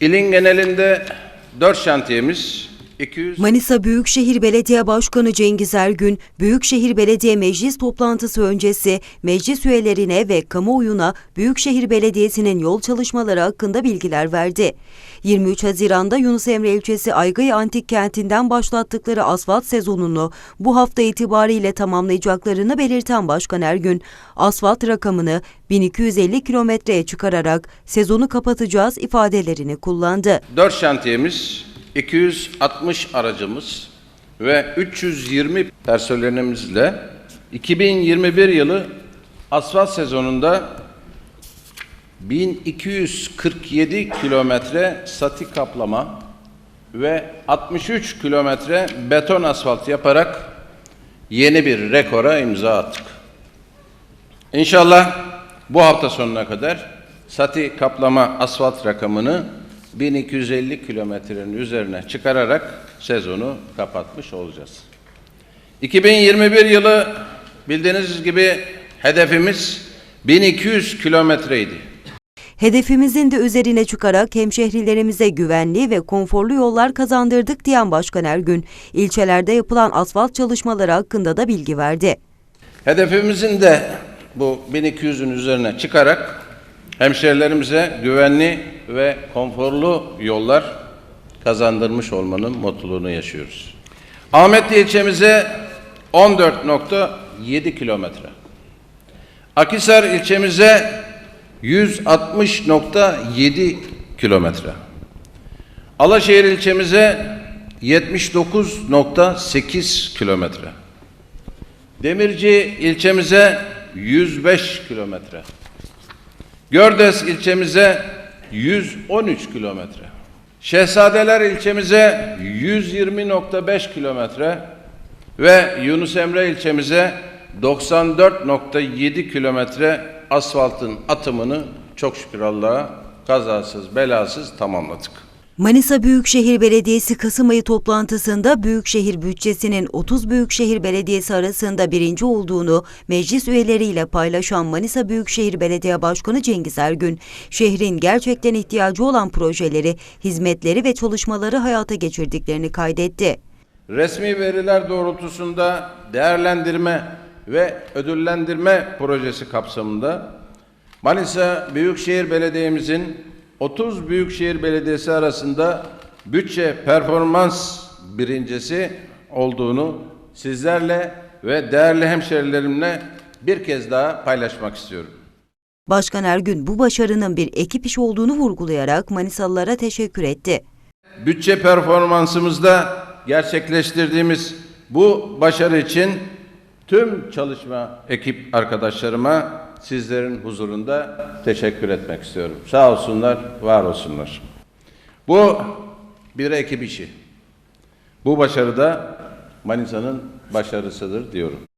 İlin genelinde 4 şantiyemiz 200 Manisa Büyükşehir Belediye Başkanı Cengiz Ergün, Büyükşehir Belediye Meclis toplantısı öncesi meclis üyelerine ve kamuoyuna Büyükşehir Belediyesi'nin yol çalışmaları hakkında bilgiler verdi. 23 Haziran'da Yunus Emre ilçesi Aygıy Antik Kenti'nden başlattıkları asfalt sezonunu bu hafta itibariyle tamamlayacaklarını belirten Başkan Ergün, asfalt rakamını 1250 kilometreye çıkararak sezonu kapatacağız ifadelerini kullandı. 4 şantiyemiz 260 aracımız ve 320 personelimizle 2021 yılı asfalt sezonunda 1247 kilometre sati kaplama ve 63 kilometre beton asfalt yaparak yeni bir rekora imza attık. İnşallah bu hafta sonuna kadar sati kaplama asfalt rakamını 1250 kilometrenin üzerine çıkararak sezonu kapatmış olacağız. 2021 yılı bildiğiniz gibi hedefimiz 1200 kilometreydi. Hedefimizin de üzerine çıkarak hemşehrilerimize güvenli ve konforlu yollar kazandırdık diyen Başkan Ergün, ilçelerde yapılan asfalt çalışmaları hakkında da bilgi verdi. Hedefimizin de bu 1200'ün üzerine çıkarak hemşehrilerimize güvenli ve konforlu yollar kazandırmış olmanın mutluluğunu yaşıyoruz. Ahmetli ilçemize 14.7 kilometre. Akisar ilçemize 160.7 kilometre. Alaşehir ilçemize 79.8 kilometre. Demirci ilçemize 105 kilometre. Gördes ilçemize 113 kilometre. Şehzadeler ilçemize 120.5 kilometre ve Yunus Emre ilçemize 94.7 kilometre asfaltın atımını çok şükür Allah'a kazasız belasız tamamladık. Manisa Büyükşehir Belediyesi Kasım ayı toplantısında Büyükşehir bütçesinin 30 Büyükşehir Belediyesi arasında birinci olduğunu meclis üyeleriyle paylaşan Manisa Büyükşehir Belediye Başkanı Cengiz Ergün, şehrin gerçekten ihtiyacı olan projeleri, hizmetleri ve çalışmaları hayata geçirdiklerini kaydetti. Resmi veriler doğrultusunda değerlendirme ve ödüllendirme projesi kapsamında Manisa Büyükşehir Belediye'mizin 30 Büyükşehir Belediyesi arasında bütçe performans birincisi olduğunu sizlerle ve değerli hemşerilerimle bir kez daha paylaşmak istiyorum. Başkan Ergün bu başarının bir ekip işi olduğunu vurgulayarak Manisalılara teşekkür etti. Bütçe performansımızda gerçekleştirdiğimiz bu başarı için tüm çalışma ekip arkadaşlarıma sizlerin huzurunda teşekkür etmek istiyorum. Sağ olsunlar, var olsunlar. Bu bir ekip işi. Bu başarı da Manisa'nın başarısıdır diyorum.